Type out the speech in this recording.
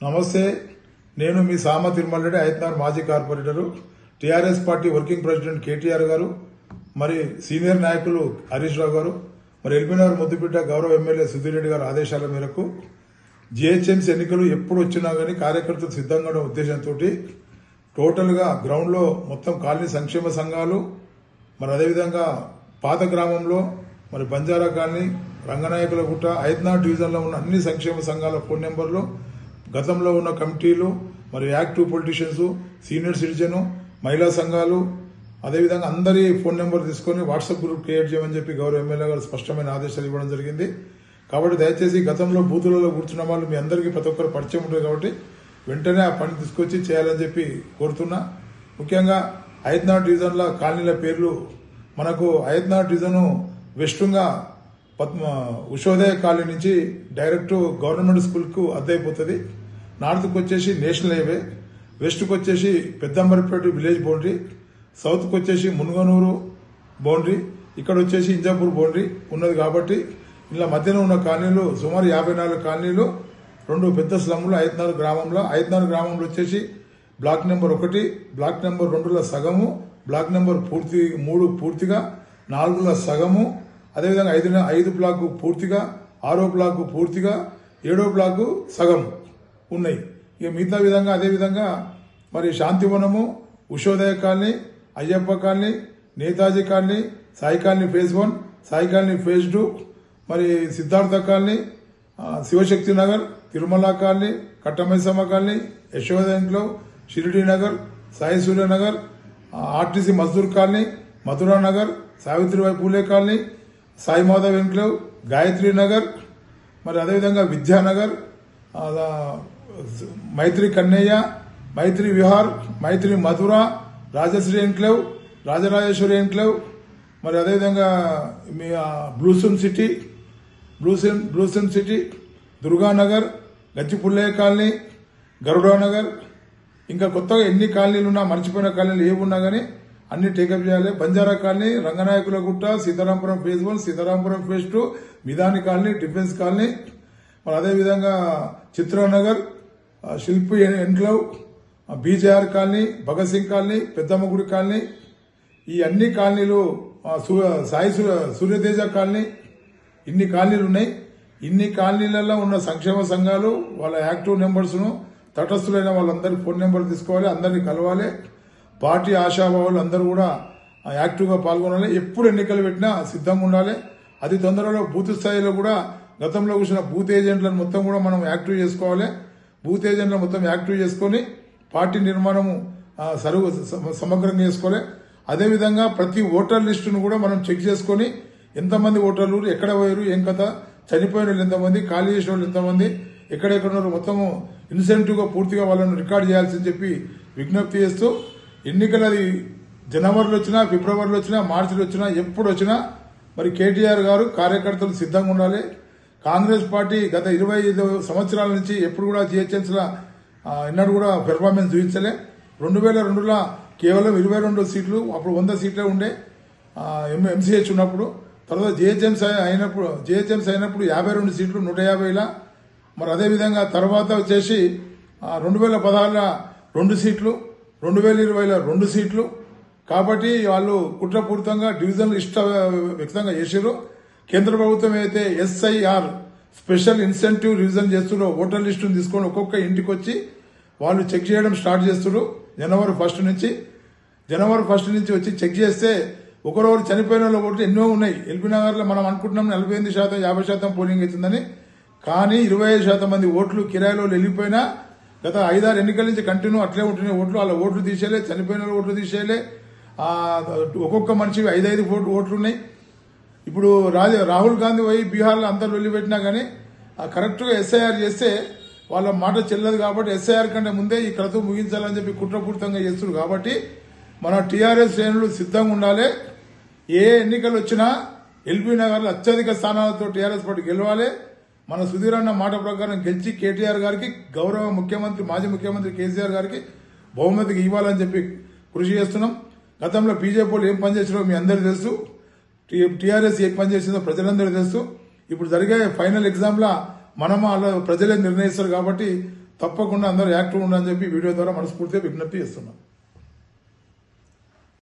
నమస్తే నేను మీ సామ తిరుమల రెడ్డి ఐతనార్ మాజీ corporator TRS party working president KTR గారు మరి సీనియర్ నాయకులు హరీష్ రావు గారు మరి ఎల్బీనగర్ ముద్దుబిడ్డ గౌరవ ఎమ్మెల్యే సుధీర్ రెడ్డి గారి ఆదేశాల మేరకు జిహెచ్ఎంసీ ఎన్నికలు ఎప్పుడు వచ్చినా కానీ కార్యకర్తలు సిద్ధంగా ఉన్న ఉద్దేశంతో టోటల్గా గ్రౌండ్లో మొత్తం కాలనీ సంక్షేమ సంఘాలు మరి అదేవిధంగా పాత గ్రామంలో మరి బంజారా కాలనీ రంగనాయకుల గుట్ట ఐద్నాథ్ డివిజన్లో ఉన్న అన్ని సంక్షేమ సంఘాల ఫోన్ నెంబర్లు గతంలో ఉన్న కమిటీలు మరియు యాక్టివ్ పొలిటీషియన్స్ సీనియర్ సిటిజన్ మహిళా సంఘాలు అదేవిధంగా అందరి ఫోన్ నెంబర్ తీసుకొని వాట్సాప్ గ్రూప్ క్రియేట్ చేయమని చెప్పి గౌరవ ఎమ్మెల్యే గారు స్పష్టమైన ఆదేశాలు ఇవ్వడం జరిగింది. కాబట్టి దయచేసి గతంలో బూతులలో కూర్చున్న వాళ్ళు మీ అందరికీ ప్రతి ఒక్కరు పరిచయం ఉంటుంది కాబట్టి వెంటనే ఆ పని తీసుకొచ్చి చేయాలని చెప్పి కోరుతున్నా. ముఖ్యంగా ఐద్నాథ్ డివిజన్ల కాలనీల పేర్లు మనకు ఐద్నాథ్ డివిజను వెస్ట్గా పద్మ ఉషోదయ కాలనీ నుంచి డైరెక్ట్ గవర్నమెంట్ స్కూల్కు అద్దయిపోతుంది. నార్త్కి వచ్చేసి నేషనల్ హైవే వెస్ట్కి వచ్చేసి పెద్దంబరిపేట విలేజ్ బౌండరీ సౌత్కి వచ్చేసి మునుగనూరు బౌండరీ ఇక్కడ వచ్చేసి ఇంజాపూర్ బౌండరీ ఉన్నది కాబట్టి ఇలా మధ్యలో ఉన్న కాలనీలు సుమారు యాభై నాలుగు కాలనీలు రెండు పెద్ద స్లమ్లు ఐదున్నర గ్రామంలో. ఐదున్నర గ్రామంలో వచ్చేసి బ్లాక్ నెంబర్ ఒకటి బ్లాక్ నెంబర్ రెండుల సగము బ్లాక్ నెంబర్ పూర్తి మూడు పూర్తిగా నాలుగుల సగము అదేవిధంగా ఐదు ఐదు బ్లాక్ పూర్తిగా ఆరో బ్లాక్ పూర్తిగా ఏడో బ్లాక్ సగం ఉన్నాయి. ఇక మిగతా విధంగా అదేవిధంగా మరి Shantivanam Ushodaya colony Ayyappa colony Netaji colony Sai colony phase one Sai colony phase two మరి Siddhartha colony Shivashakti Nagar Tirumala colony Kattamaisamma colony Yashoda Shiridi Nagar Sai Surya Nagar RTC Mazdoor colony Mathura Nagar Savitribai Phule colony Sai Madhav enclave Gayatri Nagar మరి అదేవిధంగా Vidyanagar Maitri Kannaiah Maitri Vihar Maitri Madhura Rajshri enclave Rajarajeshwari enclave మరి అదేవిధంగా మీ blossom city blossom blossom city Durganagar గచ్చిపుల్లయ్య colony Garuda Nagar ఇంకా కొత్తగా ఎన్ని కాలనీలు ఉన్నా మర్చిపోయిన కాలనీలు ఏవి ఉన్నా కానీ అన్ని టేకప్ చేయాలి. Banjara colony Ranganayakula Gutta Seetharampuram phase one Seetharampuram phase two Midhani colony defence colony మరి అదేవిధంగా Chitranagar Shilpi enclave BJR colony Bhagat Singh colony Peddammagudi colony ఈ అన్ని కాలనీలు సాయి సూర్యతేజ కాలనీ ఇన్ని కాలనీలు ఉన్నాయి. ఇన్ని కాలనీలలో ఉన్న సంక్షేమ సంఘాలు వాళ్ళ యాక్టివ్ నెంబర్స్ను తటస్థులైన వాళ్ళందరి ఫోన్ నెంబర్ తీసుకోవాలి అందరినీ కలవాలి. పార్టీ ఆశాభావాలు అందరూ కూడా యాక్టివ్గా పాల్గొనాలి. ఎప్పుడు ఎన్నికలు పెట్టినా సిద్ధంగా ఉండాలి. అతి తొందరలో బూత్ స్థాయిలో కూడా గతంలో కూర్చున్న బూత్ ఏజెంట్లను మొత్తం కూడా మనం యాక్టివ్ చేసుకోవాలి. బూత్ మొత్తం యాక్టివ్ చేసుకొని పార్టీ నిర్మాణము ఆ, సరువు సమగ్రంగా చేసుకోవాలి అదేవిధంగా ప్రతి ఓటర్ లిస్టును కూడా మనం చెక్ చేసుకొని ఎంతమంది ఓటర్లు ఎక్కడ పోయారు ఏం కథ చనిపోయిన వాళ్ళు ఎంతమంది ఖాళీ చేసిన వాళ్ళు ఎంతమంది ఎక్కడెక్కడ ఉన్నారు మొత్తము ఇన్సెంటివ్గా పూర్తిగా వాళ్ళను రికార్డ్ చేయాల్సింది చెప్పి విజ్ఞప్తి చేస్తూ ఎన్నికలది జనవరిలో వచ్చినా ఫిబ్రవరిలో వచ్చినా మార్చిలో వచ్చినా ఎప్పుడు వచ్చినా మరి కేటీఆర్ గారు కార్యకర్తలు సిద్ధంగా ఉండాలి. కాంగ్రెస్ పార్టీ గత ఇరవై ఐదు సంవత్సరాల నుంచి ఎప్పుడు కూడా జిహెచ్ఎంసీల ఎన్నడూ కూడా పెర్ఫార్మెన్స్ చూపించలే. రెండు వేల రెండులో కేవలం ఇరవై రెండు సీట్లు అప్పుడు వంద సీట్లే ఉండే. ఎంసీహెచ్ ఉన్నప్పుడు తర్వాత జిహెచ్ఎంసీ అయినప్పుడు జిహెచ్ఎంసీ అయినప్పుడు యాభై రెండు సీట్లు నూట యాభైలా మరి అదేవిధంగా తర్వాత వచ్చేసి రెండు వేల పదహారులో రెండు సీట్లు రెండు వేల ఇరవైలో రెండు సీట్లు. కాబట్టి వాళ్ళు కుట్రపూరితంగా డివిజన్లు ఇష్ట వ్యక్తంగా చేసారు కేంద్ర ప్రభుత్వం అయితే ఎస్ఐఆర్ స్పెషల్ ఇన్సెంటివ్ రివిజన్ చేస్తున్నారు ఓటర్ లిస్టును తీసుకొని ఒక్కొక్క ఇంటికి వచ్చి వాళ్ళు చెక్ చేయడం స్టార్ట్ చేస్తున్నారు జనవరి ఫస్ట్ నుంచి జనవరి ఫస్ట్ నుంచి వచ్చి చెక్ చేస్తే ఒకరోజు చనిపోయిన వాళ్ళ ఓట్లు ఎన్నో ఉన్నాయి. ఎల్బీ నగర్లో మనం అనుకుంటున్నాం నలభై ఎనిమిది శాతం యాభై శాతం పోలింగ్ అవుతుందని. కానీ ఇరవై ఐదు శాతం మంది ఓట్లు కిరాయిలో వెళ్ళిపోయినా గత ఐదారు ఎన్నికల నుంచి కంటిన్యూ అట్లే ఉంటున్నాయి ఓట్లు. వాళ్ళ ఓట్లు తీసేయలే చనిపోయిన వాళ్ళు ఓట్లు తీసేయలే. ఒక్కొక్క మనిషి ఐదైదు ఓట్లు ఉన్నాయి ఇప్పుడు రాజ రాహుల్ గాంధీ పోయి బీహార్లో అందరు వెళ్ళిపెట్టినా కానీ ఆ కరెక్ట్గా ఎస్ఐఆర్ చేస్తే వాళ్ళ మాట చెల్లదు కాబట్టి ఎస్ఐఆర్ కంటే ముందే ఈ క్రతువు ముగించాలని చెప్పి కుట్రపూరితంగా చేస్తున్నారు కాబట్టి మన టీఆర్ఎస్ శ్రేణులు సిద్ధంగా ఉండాలి. ఏ ఎన్నికలు వచ్చినా ఎల్బీ నగర్లో అత్యధిక స్థానాలతో టీఆర్ఎస్ పార్టీ గెలవాలి. మన సుధీర్ అన్న మాట ప్రకారం గెలిచి కేటీఆర్ గారికి గౌరవ ముఖ్యమంత్రి మాజీ ముఖ్యమంత్రి కేసీఆర్ గారికి బహుమతికి ఇవ్వాలని చెప్పి కృషి చేస్తున్నాం. గతంలో బీజేపీ వాళ్ళు ఏం పనిచేసారో మీ అందరికీ తెలుసు. టీఆర్ఎస్ ఏ పని చేసిందో ప్రజలందరూ తెలుసు. ఇప్పుడు జరిగే ఫైనల్ ఎగ్జామ్లో మనం అలా ప్రజలే నిర్ణయిస్తారు కాబట్టి తప్పకుండా అందరూ యాక్టివ్ ఉండని చెప్పి వీడియో ద్వారా మనస్ఫూర్తిగా విజ్ఞప్తి చేస్తున్నాం.